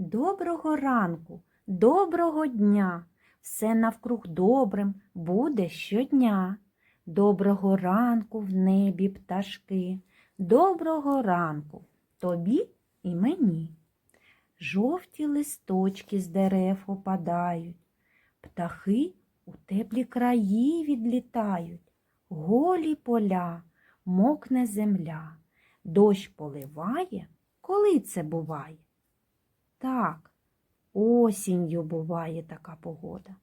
Доброго ранку, доброго дня. Все навкруг добрим буде щодня. Доброго ранку в небі пташки. Доброго ранку тобі і мені. Жовті листочки з дерев опадають, птахи у теплі краї відлітають, голі поля, мокне земля, дощ поливає, коли це буває? Так, осінню буває така погода.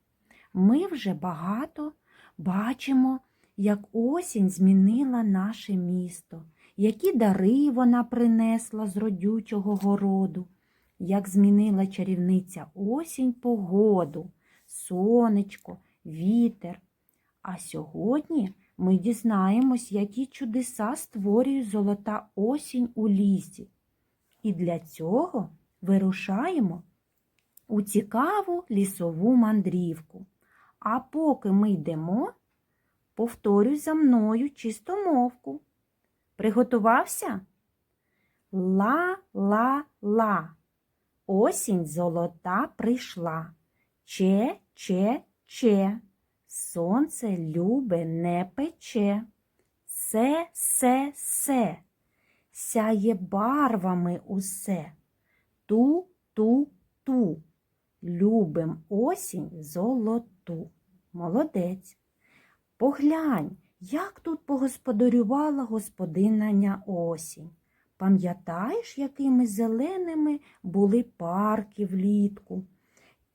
Ми вже багато бачимо, як осінь змінила наше місто, які дари вона принесла з родючого городу, як змінила чарівниця осінь погоду, сонечко, вітер. А сьогодні ми дізнаємось, які чудеса створює золота осінь у лісі. І для цього вирушаємо у цікаву лісову мандрівку. А поки ми йдемо, повторюй за мною чистомовку. Приготувався? Ла-ла-ла. Осінь золота прийшла. Че, че, че. Сонце любе не пече. Се, се, се. Сяє барвами усе. Ту, ту, ту. Любим осінь золоту. Молодець. Поглянь, як тут погосподарювала господинаня осінь. Пам'ятаєш, якими зеленими були парки влітку,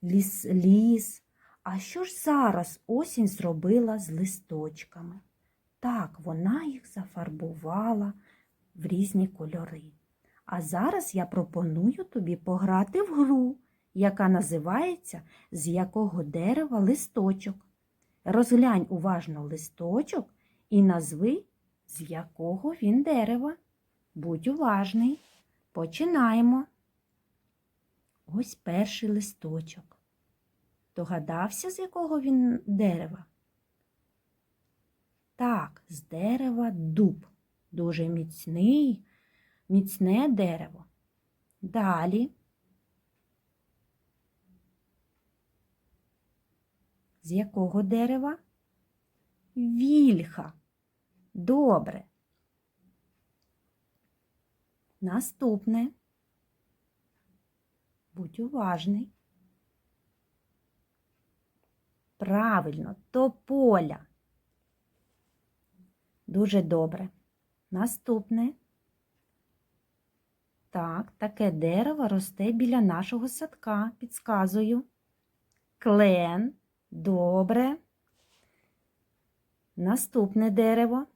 ліс, ліс. А що ж зараз осінь зробила з листочками? Так, вона їх зафарбувала в різні кольори. А зараз я пропоную тобі пограти в гру, яка називається З якого дерева листочок. Розглянь уважно листочок і назви, з якого він дерева. Будь уважний. Починаємо. Ось перший листочок. Догадався, з якого він дерева? Так, з дерева дуб. Дуже міцний, міцне дерево. Далі. З якого дерева? Вільха. Добре. Наступне. Будь уважний. Правильно, тополя. Дуже добре. Наступне. Так, таке дерево росте біля нашого садка. Підказую. Клен. Добре. Наступне дерево.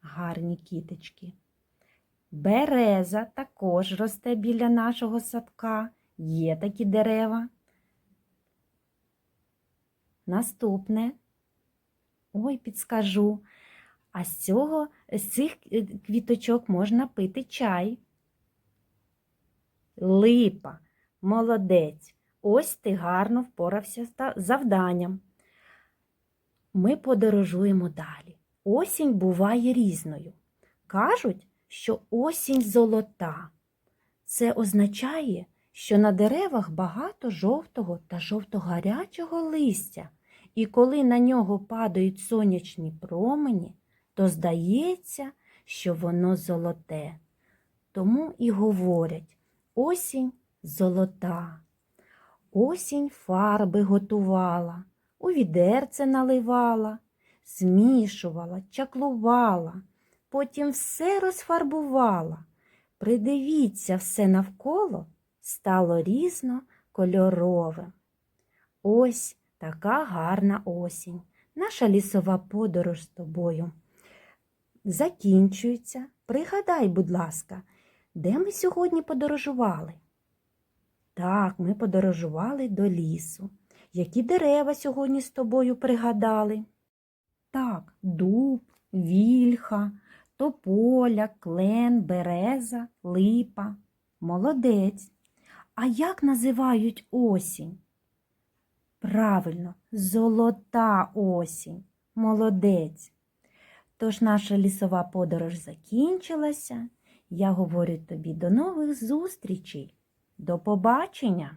Гарні кіточки. Береза також росте біля нашого садка. Є такі дерева. Наступне. Ой, підскажу. А з цього, з цих е, квіточок можна пити чай. Липа, молодець. Ось ти гарно впорався з завданням. Ми подорожуємо далі. Осінь буває різною. Кажуть, що осінь золота. Це означає, що на деревах багато жовтого та жовто-гарячого листя, і коли на нього падають сонячні промені, то здається, що воно золоте. Тому і говорять осінь золота. Осінь фарби готувала, у відерце наливала, змішувала, чаклувала, потім все розфарбувала. Придивіться все навколо стало різнокольоровим. Ось така гарна осінь. Наша лісова подорож з тобою закінчується. Пригадай, будь ласка, де ми сьогодні подорожували? Так, ми подорожували до лісу. Які дерева сьогодні з тобою пригадали? Так, дуб, вільха, тополя, клен, береза, липа. Молодець. А як називають осінь? Правильно, золота осінь. Молодець. Тож наша лісова подорож закінчилася. Я говорю тобі до нових зустрічей. До побачення!